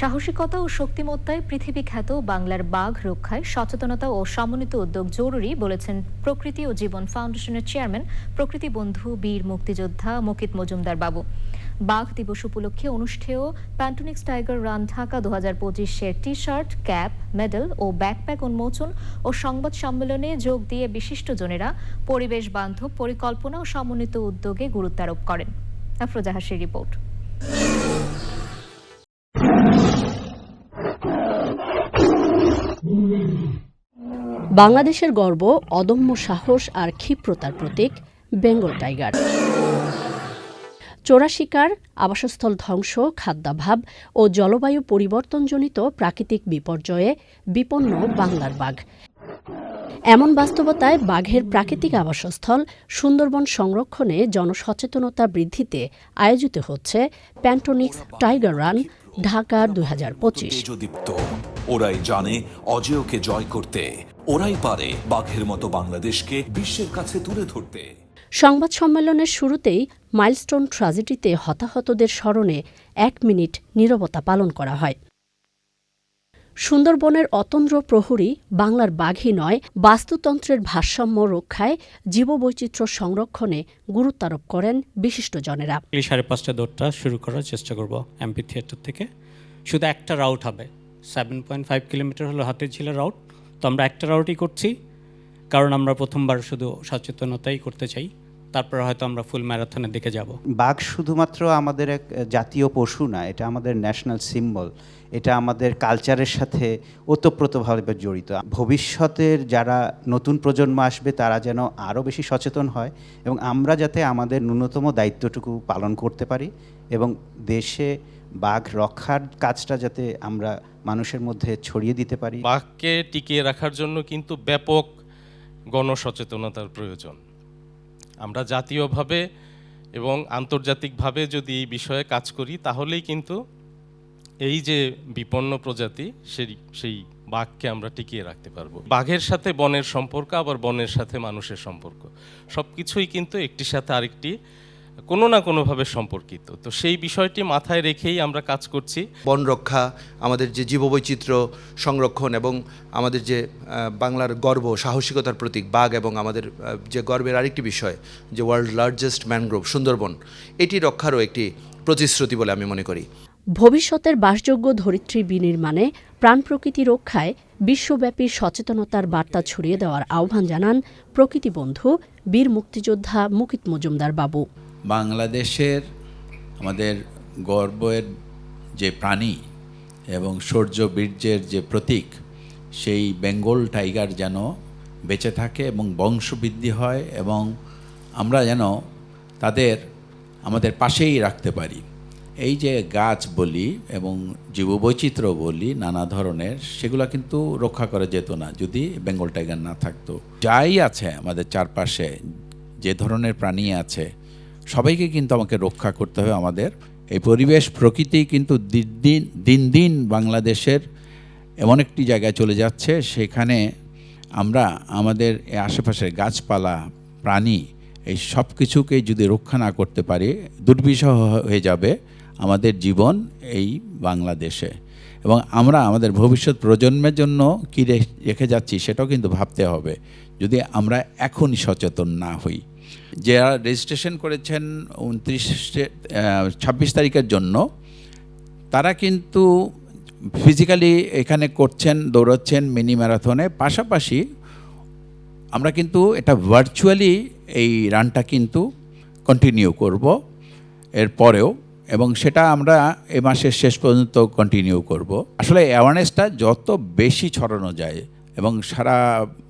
সাহসিকতা ও শক্তিমত্তায় পৃথিবী খ্যাত বাংলার বাঘ রক্ষায় সচেতনতা ও সমন্বিত উদ্যোগ জরুরি বলেছেন প্রকৃতি ও জীবন ফাউন্ডেশনের চেয়ারম্যান প্রকৃতি বন্ধু বীর মুক্তিযোদ্ধা মুকিত মজুমদার বাবু। বাঘ দিবস উপলক্ষে অনুষ্ঠেয় প্যান্টোনিক্স টাইগার রান ঢাকা দু হাজার পঁচিশের টি শার্ট ক্যাপ, মেডেল ও ব্যাকপ্যাক উন্মোচন ও সংবাদ সম্মেলনে যোগ দিয়ে বিশিষ্টজনেরা পরিবেশ বান্ধব, পরিকল্পনা ও সমন্বিত উদ্যোগে গুরুত্বারোপ করেন। আফরোজাহাসের রিপোর্ট। বাংলাদেশের গর্ব, অদম্য সাহস আর ক্ষিপ্রতার প্রতীক বেঙ্গল টাইগার। চোরা শিকার, আবাসস্থল ধ্বংস, খাদ্যাভাব ও জলবায়ু পরিবর্তনজনিত প্রাকৃতিক বিপর্যয়ে বিপন্ন বাংলার বাঘ। এমন বাস্তবতায় বাঘের প্রাকৃতিক আবাসস্থল সুন্দরবন সংরক্ষণে জনসচেতনতা বৃদ্ধিতে আয়োজিত হচ্ছে প্যান্টোনিক্স টাইগার রান ঢাকা দুই তেজদীপ্ত। ওরাই জানে অজেয়কে জয় করতে। ওরাই পারে বাঘের মতো বাংলাদেশকে বিশ্বের কাছে তুলে ধরতে। সংবাদ সম্মেলনের শুরুতেই মাইলস্টোন ট্রাজেডিতে হতাহতদের স্মরণে এক মিনিট নীরবতা পালন করা হয়। সুন্দরবনের অতন্দ্র প্রহরী বাংলার বাঘই নয়, বাস্তুতন্ত্রের ভারসাম্য রক্ষায় জীববৈচিত্র্য সংরক্ষণে গুরুত্বারোপ করেন বিশিষ্টজনেরা। এই সাড়ে পাঁচটা দৌড়টা শুরু করার চেষ্টা করব এমপি থিয়েটার থেকে। শুধু একটা রাউট হবে সেভেন পয়েন্ট ফাইভ কিলোমিটার হলো হাতের ঝিলের রাউট তো আমরা একটা রাউটই করছি, কারণ আমরা প্রথমবার শুধু সচেতনতাই করতে চাই। তারপর হয়তো আমরা ফুল ম্যারাথনের দিকে যাব। বাঘ শুধুমাত্র আমাদের এক জাতীয় পশু না এটা আমাদের ন্যাশনাল সিম্বল এটা আমাদের কালচারের সাথে ওতপ্রোতভাবে জড়িত। ভবিষ্যতের যারা নতুন প্রজন্ম আসবে তারা যেন আরও বেশি সচেতন হয় এবং আমরা যাতে আমাদের ন্যূনতম দায়িত্বটুকু পালন করতে পারি এবং দেশে বাঘ রক্ষার কাজটা যাতে আমরা মানুষের মধ্যে ছড়িয়ে দিতে পারি। বাঘকে টিকিয়ে রাখার জন্য কিন্তু ব্যাপক গণসচেতনতার প্রয়োজন। আমরা জাতীয়ভাবে এবং আন্তর্জাতিকভাবে যদি এই বিষয়ে কাজ করি, তাহলেই কিন্তু এই যে বিপন্ন প্রজাতি, সেই সেই বাঘকে আমরা টিকিয়ে রাখতে পারব। বাঘের সাথে বনের সম্পর্ক, আবার বনের সাথে মানুষের সম্পর্ক। সব কিছুই কিন্তু একটি সাথে আরেকটি কোনো না কোনোভাবে সম্পর্কিত। তো সেই বিষয়টি মাথায় রেখেই আমরা কাজ করছি। বন রক্ষা আমাদের যে জীববৈচিত্র্য সংরক্ষণ এবং আমাদের যে বাংলার গর্ব সাহসিকতার প্রতীক বাঘ এবং আমাদের যে গর্বের আরেকটি বিষয় যে ওয়ার্ল্ড লার্জেস্ট ম্যানগ্রোভ সুন্দরবন এটি রক্ষারও একটি প্রতিশ্রুতি বলে আমি মনে করি। ভবিষ্যতের বাসযোগ্য ধরিত্রী বিনির্মাণে প্রাণ প্রকৃতি রক্ষায় বিশ্বব্যাপী সচেতনতার বার্তা ছড়িয়ে দেওয়ার আহ্বান জানান প্রকৃতি বন্ধু বীর মুক্তিযোদ্ধা মুকিত মজুমদার বাবু। বাংলাদেশের আমাদের গর্বের যে প্রাণী এবং শৌর্য বীর্যের যে প্রতীক, সেই বেঙ্গল টাইগার যেন বেঁচে থাকে এবং বংশবৃদ্ধি হয় এবং আমরা যেন তাদের আমাদের পাশেই রাখতে পারি। এই যে গাছ বলি এবং জীববৈচিত্র্য বলি, নানা ধরনের, সেগুলো কিন্তু রক্ষা করা যেত না যদি বেঙ্গল টাইগার না থাকতো। যাই আছে আমাদের চারপাশে, যে ধরনের প্রাণী আছে সবাইকে কিন্তু আমাকে রক্ষা করতে হবে আমাদের। এই পরিবেশ প্রকৃতি কিন্তু দিন দিন দিন বাংলাদেশের এমন একটি জায়গায় চলে যাচ্ছে, সেখানে আমরা আমাদের আশেপাশের গাছপালা, প্রাণী এই সব কিছুকে যদি রক্ষা না করতে পারি, দুর্বিষহ হয়ে যাবে আমাদের জীবন এই বাংলাদেশে। এবং আমরা আমাদের ভবিষ্যৎ প্রজন্মের জন্য কী রেখে যাচ্ছি সেটাও কিন্তু ভাবতে হবে। যদি আমরা এখনই সচেতন না হই যারা রেজিস্ট্রেশন করেছেন উনত্রিশে ছাব্বিশ তারিখের জন্য, তারা কিন্তু ফিজিক্যালি এখানে করছেন, দৌড়চ্ছেন মিনি ম্যারাথনে পাশাপাশি আমরা কিন্তু এটা ভার্চুয়ালি এই রানটা কিন্তু কন্টিনিউ করব এর পরেও এবং সেটা আমরা এ মাসের শেষ পর্যন্ত কন্টিনিউ করব। আসলে অ্যাওয়ারনেসটা যত বেশি ছড়ানো যায়, এবং সারা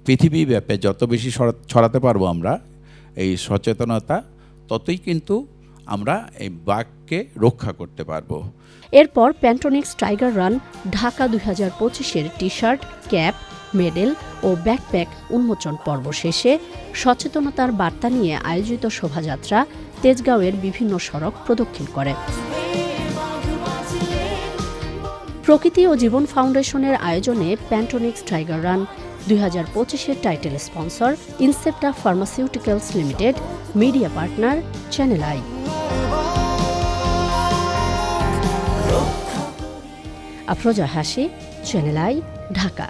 পৃথিবী ব্যাপে যত বেশি ছড়াতে পারব আমরা এই সচেতনতা, ততই কিন্তু আমরা এই বাঘকে রক্ষা করতে পারব। এরপর প্যান্টনিক্স টাইগার রান ঢাকা দুই হাজার পঁচিশের টি শার্ট ক্যাপ, মেডেল ও ব্যাকপ্যাক উন্মোচন পর্ব শেষে সচেতনতার বার্তা নিয়ে আয়োজিত শোভাযাত্রা তেজগাঁওয়ের বিভিন্ন সড়ক প্রদক্ষিণ করে। প্রকৃতি ও জীবন ফাউন্ডেশনের আয়োজনে প্যান্টোনিক্স টাইগার রান, দুই হাজার পঁচিশের title sponsor Incepta pharmaceuticals limited, media partner, channel I. Afroza Hasi, channel I, Dhaka.